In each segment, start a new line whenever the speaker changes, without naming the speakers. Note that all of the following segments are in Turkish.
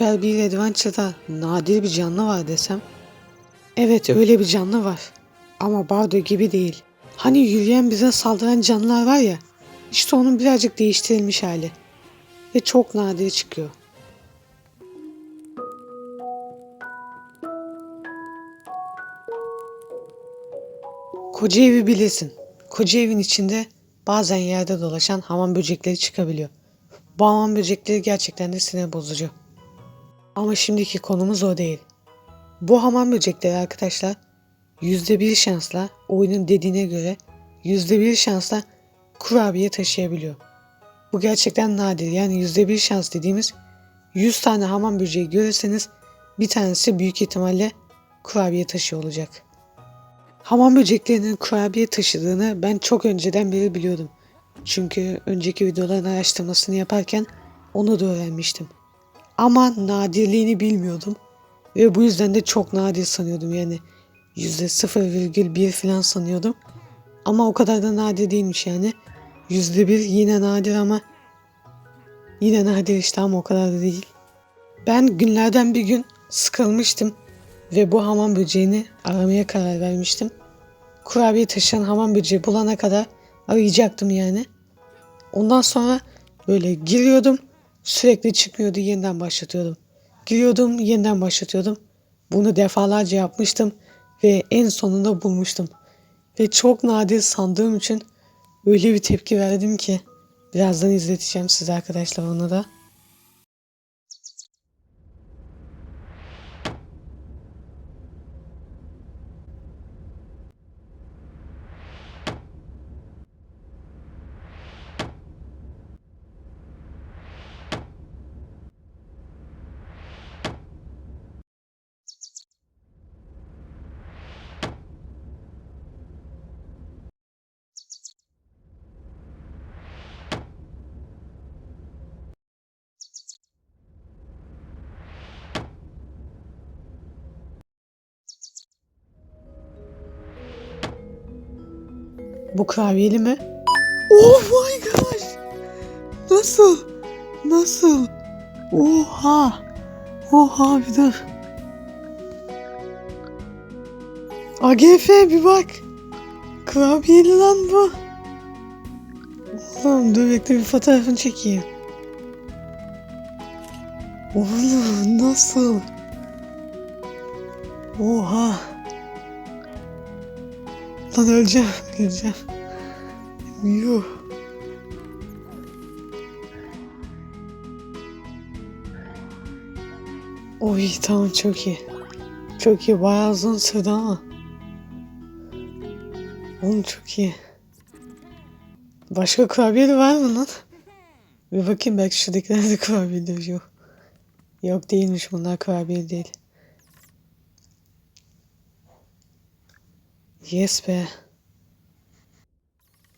Süper bir Adventure'da nadir bir canlı var desem. Evet öyle bir canlı var. Ama Bardo gibi değil. Hani yürüyen bize saldıran canlılar var ya. İşte onun birazcık değiştirilmiş hali. Ve çok nadir çıkıyor. Koca evi bilirsin. Koca evin içinde bazen yerde dolaşan hamam böcekleri çıkabiliyor. Bu hamam böcekleri gerçekten de sinir bozucu. Ama şimdiki konumuz o değil. Bu hamam böcekleri arkadaşlar %1 şansla oyunun dediğine göre %1 şansla kurabiye taşıyabiliyor. Bu gerçekten nadir yani %1 şans dediğimiz 100 tane hamam böceği görürseniz bir tanesi büyük ihtimalle kurabiye taşıyor olacak. Hamam böceklerinin kurabiye taşıdığını ben çok önceden beri biliyordum. Çünkü önceki videoların araştırmasını yaparken onu da öğrenmiştim. Ama nadirliğini bilmiyordum. Ve bu yüzden de çok nadir sanıyordum yani. %0,1 falan sanıyordum. Ama o kadar da nadir değilmiş yani. %1 yine nadir ama yine nadir işte ama o kadar da değil. Ben günlerden bir gün sıkılmıştım ve bu hamam böceğini aramaya karar vermiştim. Kurabiye taşıyan hamam böceği bulana kadar arayacaktım yani. Ondan sonra böyle giriyordum sürekli çıkmıyordu yeniden başlatıyordum. Giriyordum yeniden başlatıyordum. Bunu defalarca yapmıştım ve en sonunda bulmuştum. Ve çok nadir sandığım için öyle bir tepki verdim ki birazdan izleteceğim size arkadaşlar onu da. Bu kurabiyeli mi? Oh my gosh! Nasıl? Nasıl? Oha! Oha bir dur. AGF bir bak. Kurabiyeli lan bu. Oğlum dur bekle bir fotoğrafını çekeyim. Oğlum nasıl? Oha. Lan öleceğim, öleceğim. Yuh. Oy tamam çok iyi. Çok iyi bayağı uzun sürdü ama. Oğlum çok iyi. Başka kurabiyeli var mı lan? Bir bakayım belki şuradakilerde kurabiyeli yok. Yok değilmiş bunlar kurabiye değil. Yes be.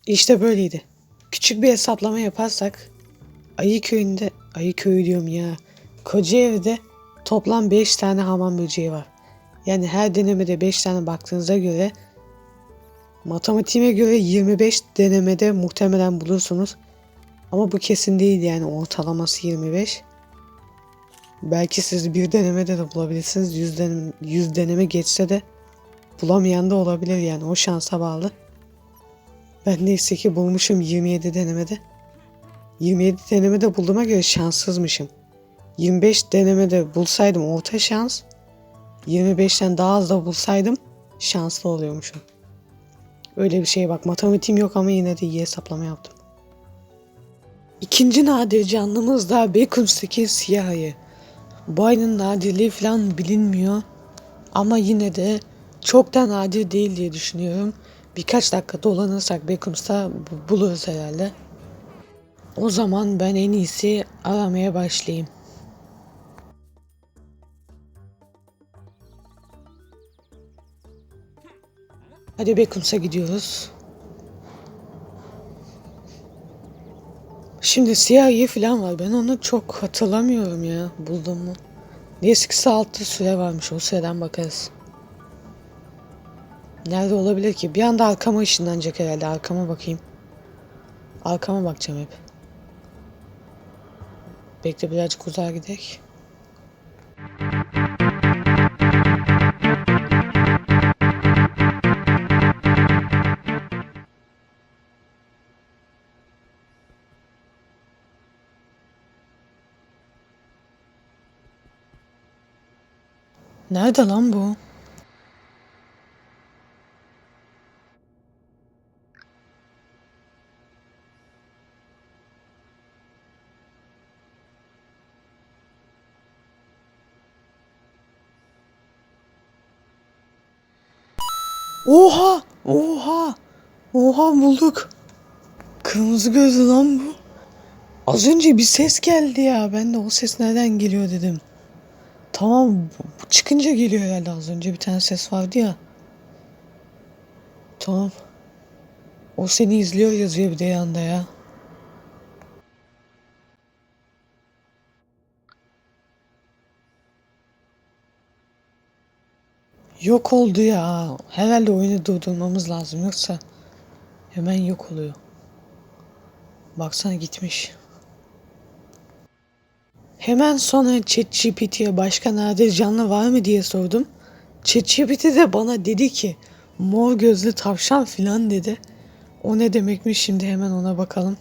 İşte böyleydi. Küçük bir hesaplama yaparsak Ayı köyünde, Ayı köyü diyorum ya. Kocaeli'de toplam 5 tane hamam böceği var. Yani her denemede 5 tane baktığınıza göre matematiğime göre 25 denemede muhtemelen bulursunuz. Ama bu kesin değil yani ortalaması 25. Belki siz bir denemede de bulabilirsiniz. 100 deneme, 100 deneme geçse de bulamayan da olabilir yani o şansa bağlı. Ben neyse ki bulmuşum 27 denemede. 27 denemede bulduğuma göre şanssızmışım. 25 denemede bulsaydım orta şans. 25'ten daha az da bulsaydım şanslı oluyormuşum. Öyle bir şey bak matematiğim yok ama yine de iyi hesaplama yaptım. İkinci nadir canlımız da Bekums'taki siyah ayı. Bu ayının nadirliği falan bilinmiyor. Ama yine de çok da nadir değil diye düşünüyorum. Birkaç dakika dolanırsak Beckhams'ta bu- buluruz herhalde. O zaman ben en iyisi aramaya başlayayım. Hadi Beckhams'a gidiyoruz. Şimdi siyah iyi falan var. Ben onu çok hatırlamıyorum ya. Buldum mu? Ki saatte süre varmış. O süreden bakarız. Nerede olabilir ki? Bir anda arkama ışınlanacak herhalde. Arkama bakayım. Arkama bakacağım hep. Bekle birazcık uzağa gidelim. Nerede lan bu? Oha! Oha! Oha bulduk. Kırmızı gözlü lan bu. Az önce bir ses geldi ya. Ben de o ses nereden geliyor dedim. Tamam çıkınca geliyor herhalde az önce bir tane ses vardı ya. Tamam. O seni izliyor yazıyor bir de yanında ya. Yok oldu ya. Herhalde oyunu durdurmamız lazım yoksa hemen yok oluyor. Baksana gitmiş. Hemen sonra ChatGPT'ye başka nadir canlı var mı diye sordum. ChatGPT de bana dedi ki mor gözlü tavşan filan dedi. O ne demekmiş şimdi hemen ona bakalım.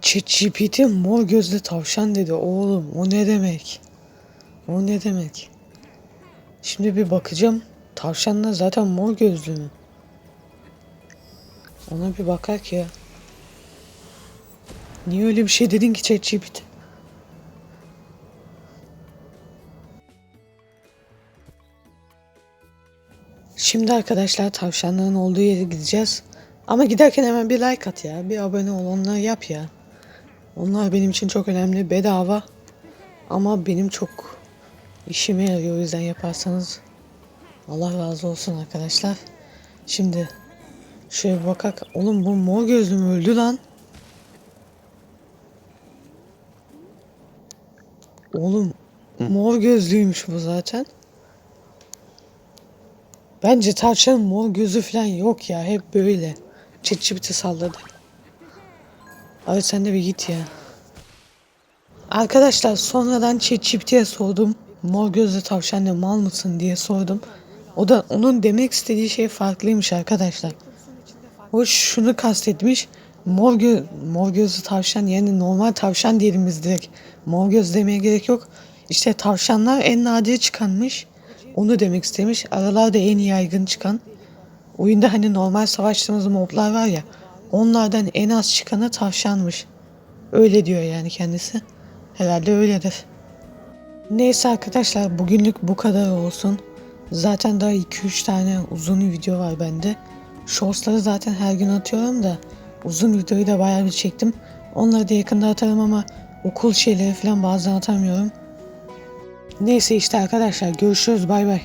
ChatGPT mor gözlü tavşan dedi oğlum o ne demek? O ne demek? Şimdi bir bakacağım. Tavşanlar zaten mor gözlü mü? Ona bir bakak ya. Niye öyle bir şey dedin ki ChatGPT? Şimdi arkadaşlar tavşanların olduğu yere gideceğiz. Ama giderken hemen bir like at ya. Bir abone ol onları yap ya. Onlar benim için çok önemli. Bedava. Ama benim çok işime yarıyor. O yüzden yaparsanız Allah razı olsun arkadaşlar. Şimdi şöyle bakak. Oğlum bu mor gözlüm öldü lan. Oğlum mor gözlüymüş bu zaten. Bence tavşanın mor gözü falan yok ya. Hep böyle. Çitçibiti salladı. Abi sen de bir git ya. Arkadaşlar sonradan ChatGPT'ye sordum. Mor gözlü tavşan ne mal mısın diye sordum. O da onun demek istediği şey farklıymış arkadaşlar. O şunu kastetmiş. Mor, gö mor gözlü tavşan yani normal tavşan diyelim biz direkt. Mor göz demeye gerek yok. İşte tavşanlar en nadir çıkanmış. Onu demek istemiş. Aralarda en yaygın çıkan. Oyunda hani normal savaştığımız moblar var ya. Onlardan en az çıkanı tavşanmış. Öyle diyor yani kendisi. Herhalde öyledir. Neyse arkadaşlar bugünlük bu kadar olsun. Zaten daha 2-3 tane uzun video var bende. Shortsları zaten her gün atıyorum da uzun videoyu da bayağı bir çektim. Onları da yakında atarım ama okul şeyleri falan bazen atamıyorum. Neyse işte arkadaşlar görüşürüz bay bay.